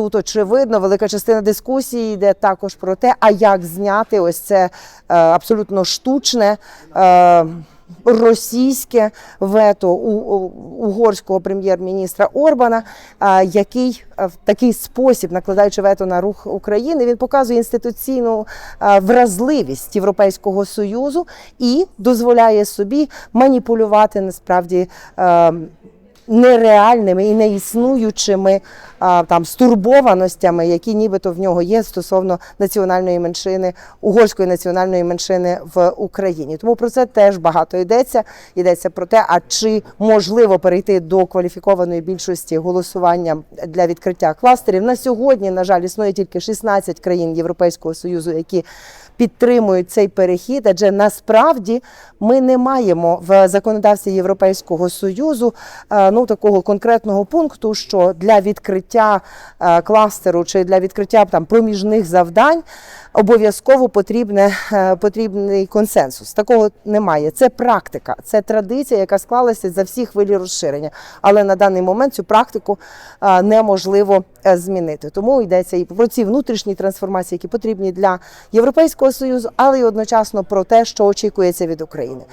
тут очевидно велика частина дискусії йде також про те, а як зняти ось це е, абсолютно штучне. Е, Російське вето у, угорського прем'єр-міністра Орбана, який в такий спосіб, накладаючи вето на рух України, він показує інституційну вразливість Європейського союзу і дозволяє собі маніпулювати насправді. Нереальними і неіснуючими а, там стурбованостями, які нібито в нього є стосовно національної меншини, угорської національної меншини в Україні. Тому про це теж багато йдеться. Йдеться про те, а чи можливо перейти до кваліфікованої більшості голосування для відкриття кластерів. На сьогодні, на жаль, існує тільки 16 країн Європейського союзу, які підтримують цей перехід, адже насправді ми не маємо в законодавстві Європейського союзу е, ну такого конкретного пункту, що для відкриття е, кластеру чи для відкриття там проміжних завдань обов'язково потрібне е, потрібний консенсус. Такого немає. Це практика, це традиція, яка склалася за всі хвилі розширення. Але на даний момент цю практику е, неможливо змінити. Тому йдеться і про ці внутрішні трансформації, які потрібні для Європейського союзу, але й одночасно про те, що очікується від України.